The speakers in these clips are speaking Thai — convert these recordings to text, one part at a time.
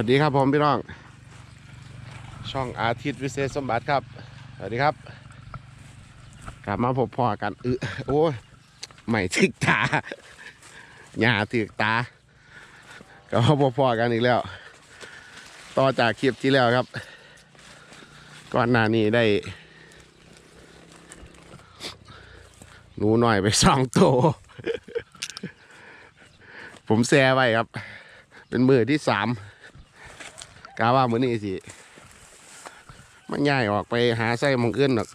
วัสดีครับผมพี่น้อง ช่องอาทิตย์วิเศษสมบัติครับ สวัสดีครับ กลับมาพบพ่อกันเออโอ้ยไม่ถึกตาหญ้าถึกตากลับมาพบพ่อกันอีกแล้ว ต่อจากคลิปที่แล้วครับ ก่อนหน้านี้ได้ หนูหน่อยไปสองตัวผมแซ่ไว้ครับ เป็นมือที่สาม กาว่ามือนี้สิมันง่ายออกไปหาไส้มองอื่นหรอก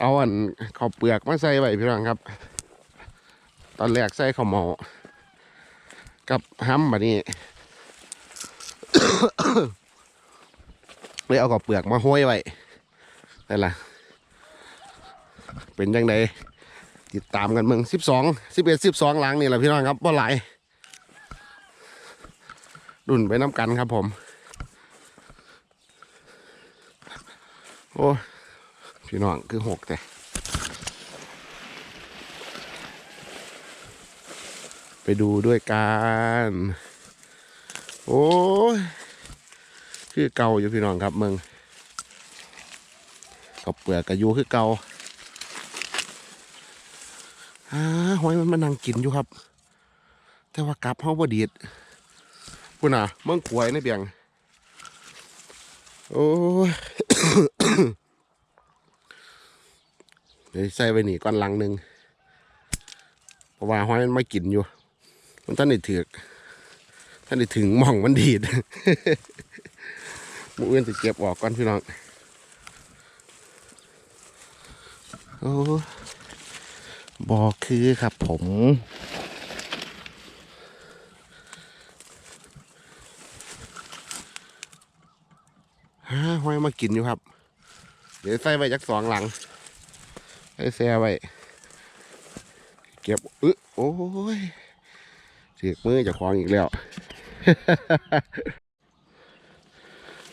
เอาอันข้าวเปลือกมาใส่ไว้พี่น้องครับ ตอนแรกใส่ข้าวหมากับห้ำแบบนี้เลยเอาข้าวเปลือกมาห้อยไว้นั่นล่ะ เป็นยังไงติดตามกันเมืองสิบสองสิบเอ็ดสิบสองหลังนี่แหละพี่น้องครับว่าหลาย ดุนไปน้ำกันครับผม โอ้พี่น้องคือหกแต่ไปดูด้วยกัน โอ้คือเก่าอยู่พี่น้องครับมืองกับเปลือกกระยูคือเก่าอ่าหอยมันมานั่งกินอยู่ครับ แต่ว่ากลับเฮาบ่ดีด พุ่นน่ะเมืองขวยในเบียง โอ้ยใส่ไว้นี่ก้อนลังหนึ่งเพราะว่าหอยมันไมากินอยู่ มันท่านได้ถือท่านได้ถึงมองมันดีดมืออื่นจะเก็บออกก่อนพี่น้องโอ้บอคือครับผม ฮะหอยมากินอยู่ครับ เดี๋ยวใส่ไว้จักสองหลังใส่แซ่ไว้เก็บอึะโอ้ยเสียกมือจะคลองอีกแล้ว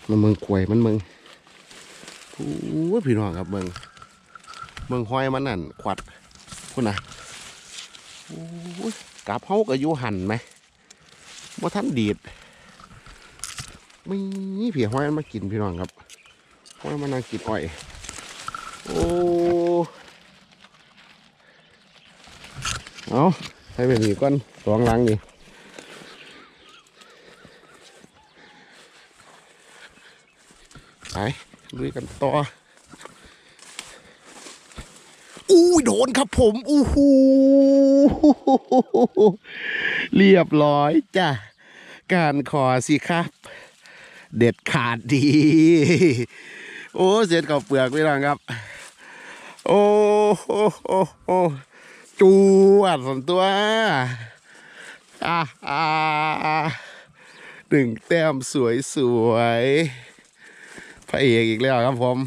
มันเมืองควยมันเมืองโอ้ยพี่น้องครับเมืองเมืองห้อยมันนั่นขวัดคุณนะโอ้ยกับเฮาก็อยู่หันไหมว่าท่านดีด ไม่ผีห้อยมันมากินพี่น้องครับห้อยมันนั่งกินอ้อย โอ้เอาให้เป็นนี่ก้อนสองหลังนี่ไปลุยกันต่ออู้ยโดนครับผมอู้หูเรียบร้อยจ้ะการขอสิครับ เด็ดขาดดี โอ้เสร็จกับเปลือกพี่น้องครับ โอ้โหโอ้โหจูอัดสนตัวอ่าอ่าอ่าหนึ่งแต้มสวยสวยพระเอกอีกแล้วครับผม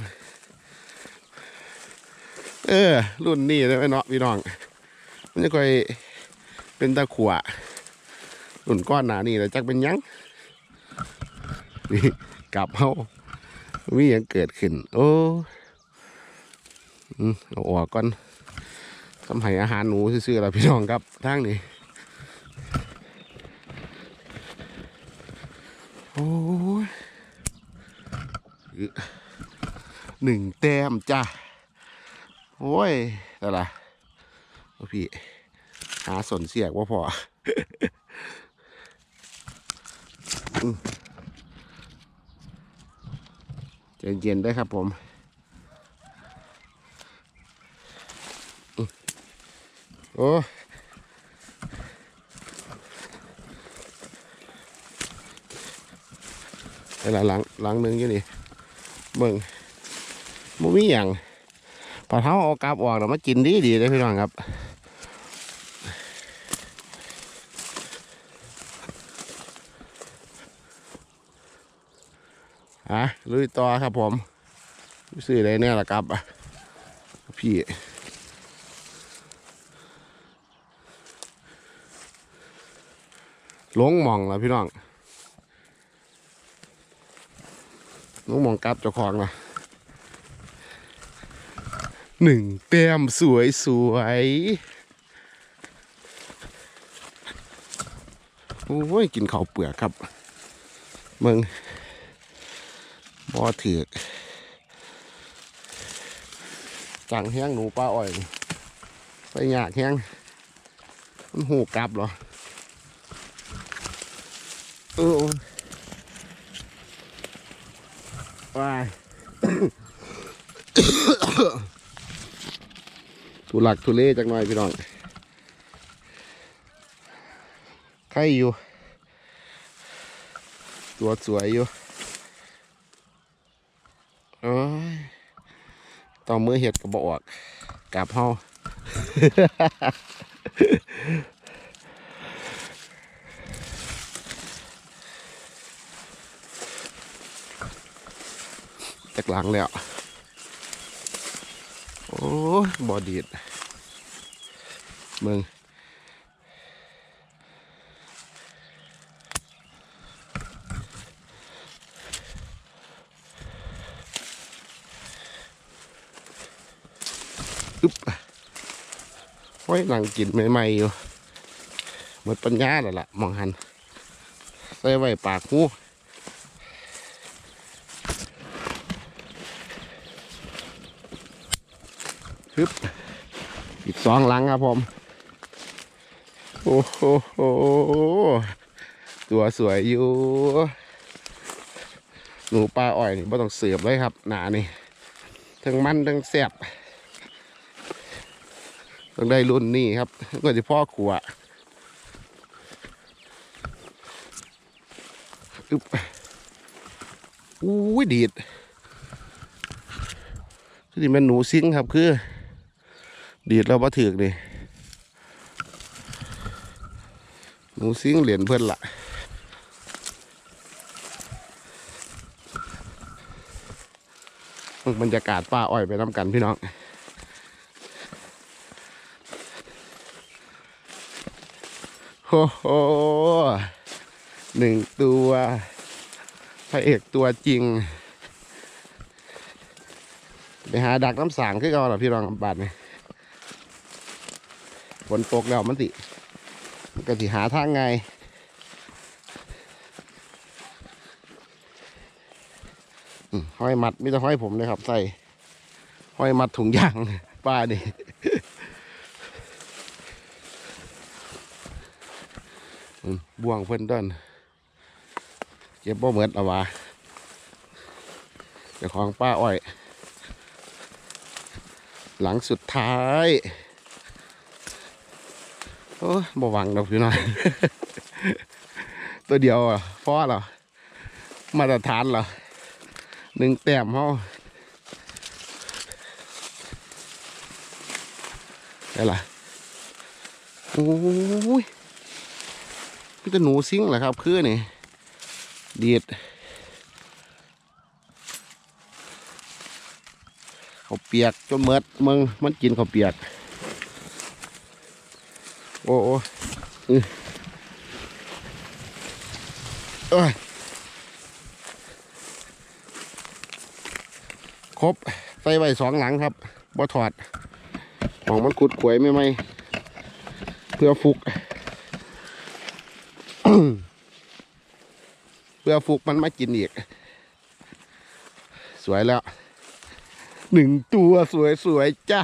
เออ รุ่นนี้ได้ไหมเนาะพี่น้อง มันจะค่อยเป็นตะขวรุ่นก้อนหนานี่แล้วจักเป็นยัง นี่กลับเขามีหยังเกิดขึ้น โอ้อืมเอาออกก่อนทำให้อาหารหนูซื่อๆแล้วพี่น้องครับทางนี้โอ้ยหนึ่งแต้มจ้าโอ้ยอะไรว่าพี่หาสนเสียกว่าพอ อืมใจ เย็นได้ครับผมอืมโอ้ไอ้ละหลังหลังหนึ่งอยู่นี่เบิ่งบ่มีอย่างพอเท้าเอากลับออกแล้วมากินดีดีเลยพี่น้องครับ ลุยต่อครับผมซื้ออะไรเนี่ยล่ะครับพี่หลงมองแล้วพี่น้องหลงมองกลับเจ้าของนะหนึ่งแต้มสวยสวยโอ้ย กินข้าวเปลือกครับมึง บ่ถือจังแห้งหนูปลาอ้อยนี่ใส่หยากแห้งมันหูกลับเหรอเออวายทุลักทุเลจักหน่อยพี่น้องใครอยู่ ตัวสวยอยู่ โอ้ยต่อมือเห็ดกับบออกกลับเฮาจากหลังแล้ว โอ้บอดีดมึง อึ๊บไว้นั่งกินใหม่ๆอยู่เหมดปัญญาแล้วล่ะมองหันใส่ไว้ปากหูฮึบอีกสองหลังครับผม โอ้โหตัวสวยอยู่หนูปลาอ่อยนี่ไม่ต้องเสือบเลยครับ หนานี่ทั้งมันทั้งแซ่บ ต้องได้รุ่นนี้ครับก็จะพ่อขวอึ๊บอุ้ยดีดนี่มันหนูซิงครับคือ ดีดเราบ่ถือกนี่หนูซิงเหรียญเพื่อนละบรรยากาศป่าอ้อยไปน้ำกันพี่น้อง โอ้โหหนึ่งตัวพระเอกตัวจริง ไปหาดักน้ำสางขึ้นเอาหรอพี่รองบาดนี่ฝนตกแล้วมันติมันก็สิหาทางไง ห้อยมัดไมแต่ได้ห้อยผมเลยครับ ใส่ ห้อยมัดถุงยางป้าดิ อืม บ่วงเพิ่นต้นเก็บบ่เหมือนเอาวะเจ้าของป้าอ้อย หลังสุดท้าย โอ้บ่หวังดอกพี่หน้อย ตัวเดียวอะพอเหรอมาตรฐานเหรอหนึ่งแต้มเฮาได้ละโอ้ย พี่ตะหนูซิงเหรอครับคือนี่ดีดเขาเปียกจนเมดมึงมันกินเขาเปียก โอ้โอ้เอ้ยครบใส่ไว้สองหลังครับบ่ถอดหมองมันขุดขวยไม่ไหมเพื่อฟุก เพื่อฟุกมันมากินอีก สวยแล้ว หนึ่งตัวสวยสวยๆจ้า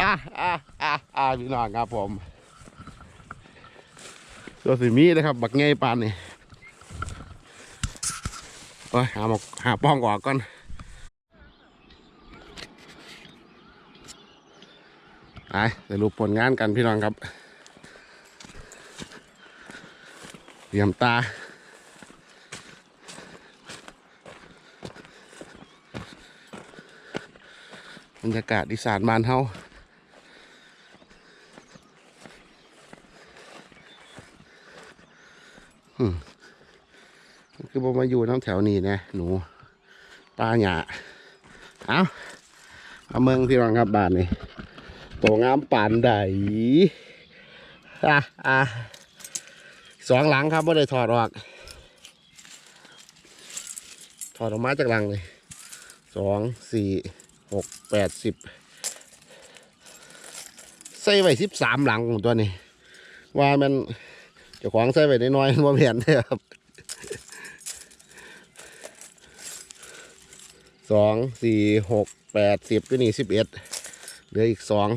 อะอะอะอะพี่น้องครับผม ตัวสีมีนะครับ บักไงปานนี่โอ้ยหาหมกหาป้องออกก่อนไปสรุปผลงานกันพี่น้องครับ เหลี่ยมตา บรรยากาศอีสานบ้านเฮาคือบ่มาอยู่น้ำแถวนี้นะ หนูปลาหยาเอาเอาเมืองพี่รองครับบ้านนี่โตงามปานใดอะอะ สองหลังครับไม่ได้ถอดออก ถอดออกมาจากหลังเลยสองสี่หกแปดสิบใส่ไว้สิบสามหลังของตัวนี้ ว่ามันจ้าของใส่ไว้น้อยๆบ่แม่นเด้ครับสองสี่หกแปดสิบก็นี่สิบเอ็ดเหลืออีกสอง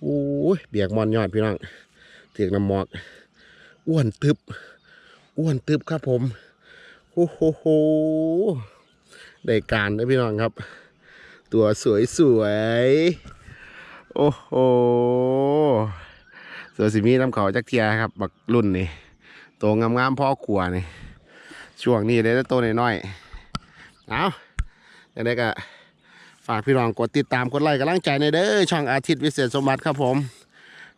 โอ้ยเบียกมอนยอดพี่น้องเถียกน้ำหมอก อ้วนตึบ อ้วนตึบครับผม โอ้โหได้การนะพี่น้องครับ ตัวสวยสวยๆโอ้โหเสือสิมีน้ำเขาจักเทียครับ บักรุ่นนี่โตงามๆพ่อขัวนี่ ช่วงนี้ได้แต่โตน้อยๆเอาอย่างไรก็ฝากพี่น้องกดติดตามกดไลค์กำลังใจในเด้อช่องอาทิตย์วิเศษสมบัติครับผม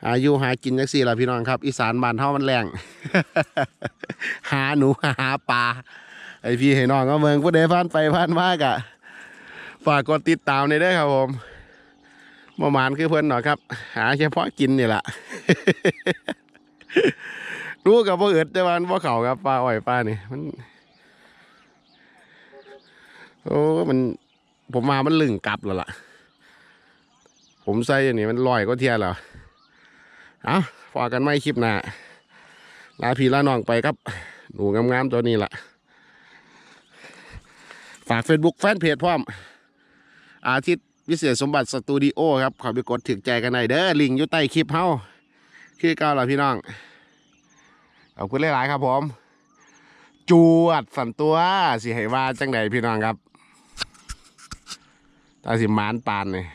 อายุหากินจักสี่ละพี่น้องครับ อีสานบ้านเฮามันแรงหาหนูหาปลาไอพี่ให้น้องก็เมืองผู้ใดผ่านไปผ่านมากอะฝากกดติดตามในอยเด้อครับผมประมาณคือเพื่อนหน่อยครับ หาเฉพาะกินนี่แหละรู้กับพ่อเอิดแต่วามันพ่เขาครับปลาอ้อยปลานี่มันโอ้มัน ผมมามันลึงกลับแล้วล่ะ ผมใส่อย่างนี้มันลอยก็เทียแล้ว เอาฝากกันไม่คลิปหน้าลาพี่ลาน้องไปครับ หนูงามๆตัวนี้ล่ะ ฝาก Facebook แฟนเพจพร้อม อาทิตย์วิเศษสมบัติสตูดิโอครับขอไปกดถึงใจกันหน่อยเด้อลิงอยู่ใต้คลิปเฮาคือเก้าล่ะพี่น้องขอบคุณหลายๆครับผม จวดสันตัวสิให้ว่าจังใดพี่น้องครับตาสิมานปานเลย